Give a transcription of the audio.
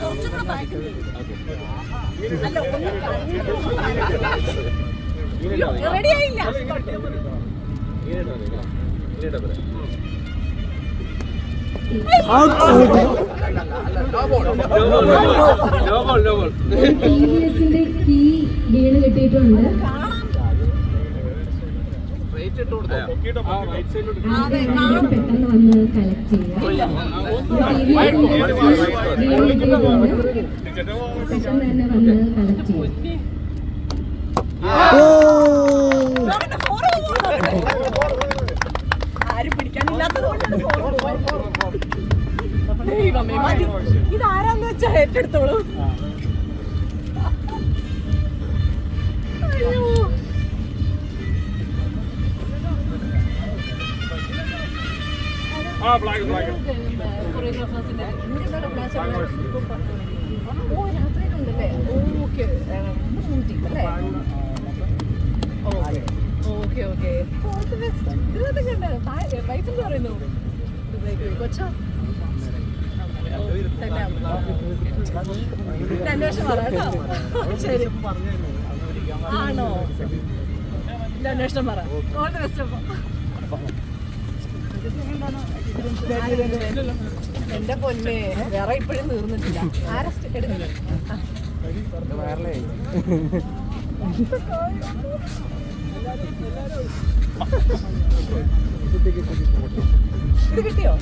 കുറച്ചുകൂടെ back ൽ ഇരിക്ക്. അല്ല, ഒന്ന് കഴിഞ്ഞിട്ട് റെഡി ആയില്ല ടി എസിന്റെ കീ വീണ് കിട്ടിയിട്ടുണ്ട്. ആരും പിടിക്കാനില്ലാത്തത് കൊണ്ടാണ് four. ദൈവമേ. ഇതാരാന്ന് വെച്ചാ ഏറ്റെടുത്തോളൂ കൊറിയോഗ്രാഫേഴ്സിന്റെ ഓ ഓക്കെ ഇതിനകത്തൊക്കെ ഉണ്ട് വൈഫ് എന്ത് പറയുന്നു ശരി ആണോ അന്വേഷണം പറ. ഓൾ ദ ബെസ്റ്റ് എന്റെ പൊന്നെ. വേറെ ഇപ്പോഴും തീർന്നിട്ടില്ല. ആരസ്റ്റ് എടുക്കുന്നത് ഇത് കിട്ടിയോ?